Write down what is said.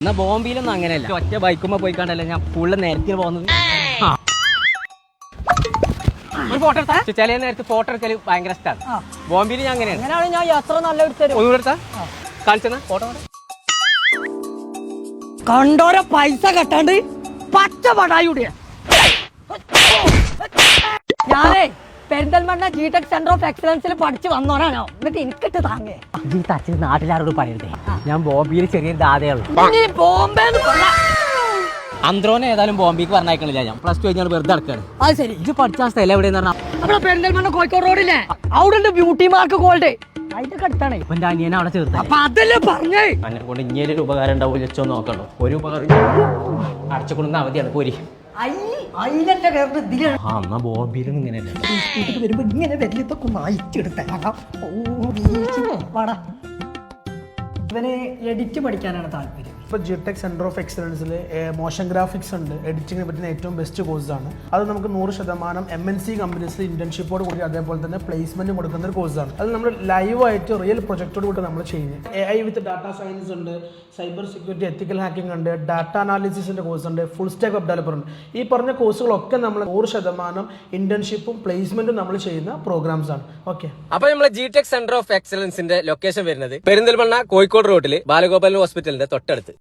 എന്നാ ബോംബെയിലൊന്നും അങ്ങനെയല്ല. ഒറ്റ ബൈക്കുമ്പോ പോയി കണ്ടല്ലേ ഞാൻ ഫുള്ള് നേരത്തിന് പോകുന്നത് ചില നേരത്തെ ഫോട്ടോ എടുക്കൽ ഭയങ്കര ഇഷ്ടമാണ് ബോംബെയിൽ ഞാൻ അങ്ങനെയാണ്. ഞാൻ യാത്ര നല്ല എടുത്താ? കാണിച്ചെന്നാ? ഫോട്ടോ കണ്ടോരെ പൈസ കെട്ടാണ്ട് പച്ച പടായുടെ Perinthalmanna G Tech centre of എക്സലൻസിൽ പഠിച്ചു വന്നോരാണോ എന്നിട്ട് എനിക്കിട്ട് താങ്ങേ. ഈ തച്ചിന് നാട്ടിലാരോട് പറയരുതേ. ഞാൻ ബോംബെയിൽ ചെറിയ ദാതയുള്ളൂ നീ ബോംബെ അന്ത്രോനെ ഏതായാലും ബോംബെക്ക് പറഞ്ഞയക്കണില്ല ഞാൻ. പ്ലസ് ടു കഴിഞ്ഞാൽ വെറുതെ നടക്കാണ്. അത് ശരി. ഇത് പഠിച്ച സ്ഥലം എവിടെയെന്ന് പറഞ്ഞാൽ നമ്മളെ പെരിന്തൽമണ്ണ കോഴിക്കോട് റോഡില്ലേ അവിടെ ഉണ്ട് ബ്യൂട്ടി മാർക്ക് ഗോൾഡ് അതിന്റെ അടുത്താണ്. ഇപ്പൊ എന്റെ അനിയനെ അവിടെ ചേർത്ത. അപ്പൊ അതല്ലേ പറഞ്ഞേ? എന്നെ കൊണ്ട് ഇങ്ങനെ ഉപകാരം ഉണ്ടാവും വെച്ചോ നോക്കണ്ടോ. ഒരു ഉപകാരം അടച്ചുകൊണ്ടുന്ന അവധിയാണ് പോരി. അയിലെന്റെ വേറെ ഇതിലാണ്. ആ എന്നാ ഇങ്ങനെയല്ല? വരുമ്പോ ഇങ്ങനെ വലിയതൊക്കെ ഒന്ന് അയച്ചെടുത്തേക്കാം ഓ വീഴ്ച വാടാ. ഇവന് എഡിറ്റ് പഠിക്കാനാണ് താല്പര്യം. ഇപ്പോൾ ജിടെക് സെന്റർ ഓഫ് എക്സലൻസിൽ മോഷൻ ഗ്രാഫിക്സ് ഉണ്ട്. എഡിറ്റിങ്ങിനെ പറ്റുന്ന ഏറ്റവും ബെസ്റ്റ് കോഴ്സാണ് അത് നമുക്ക് നൂറ് ശതമാനം എം എൻ സി കമ്പനീസിൽ ഇന്റേൺഷിപ്പോട് കൂടി അതേപോലെ തന്നെ പ്ലേസ്മെന്റ് കൊടുക്കുന്ന ഒരു കോഴ്സാണ് അത് നമ്മൾ ലൈവായിട്ട് റിയൽ പ്രൊജക്റ്റോട് കൂടി നമ്മൾ ചെയ്യുന്നത്. A I with data science ഉണ്ട്. സൈബർ സെക്യൂരിറ്റി എത്തിക്കൽ ഹാക്കിംഗ് ഉണ്ട്. ഡാറ്റ അനാലിസിസിന്റെ കോഴ്സ് ഉണ്ട്. ഫുൾ സ്റ്റാക്ക് വെബ് ഡെവലപ്പർ ഉണ്ട്. ഈ പറഞ്ഞ കോഴ്സുകളൊക്കെ നമ്മൾ നൂറ് ശതമാനം ഇന്റേൺഷിപ്പും പ്ലേസ്മെന്റും നമ്മൾ ചെയ്യുന്ന പ്രോഗ്രാംസ് ആണ്. ഓക്കെ അപ്പൊ നമ്മളെ ജി ടെക് സെന്റർ ഓഫ് എക്സലൻസിന്റെ ലൊക്കേഷൻ വരുന്നത് പെരിന്തൽമണ്ണ കോഴിക്കോട് റോഡിലെ ബാലഗോപാലൻ ഹോസ്പിറ്റലിന്റെ തൊട്ടടുത്ത്.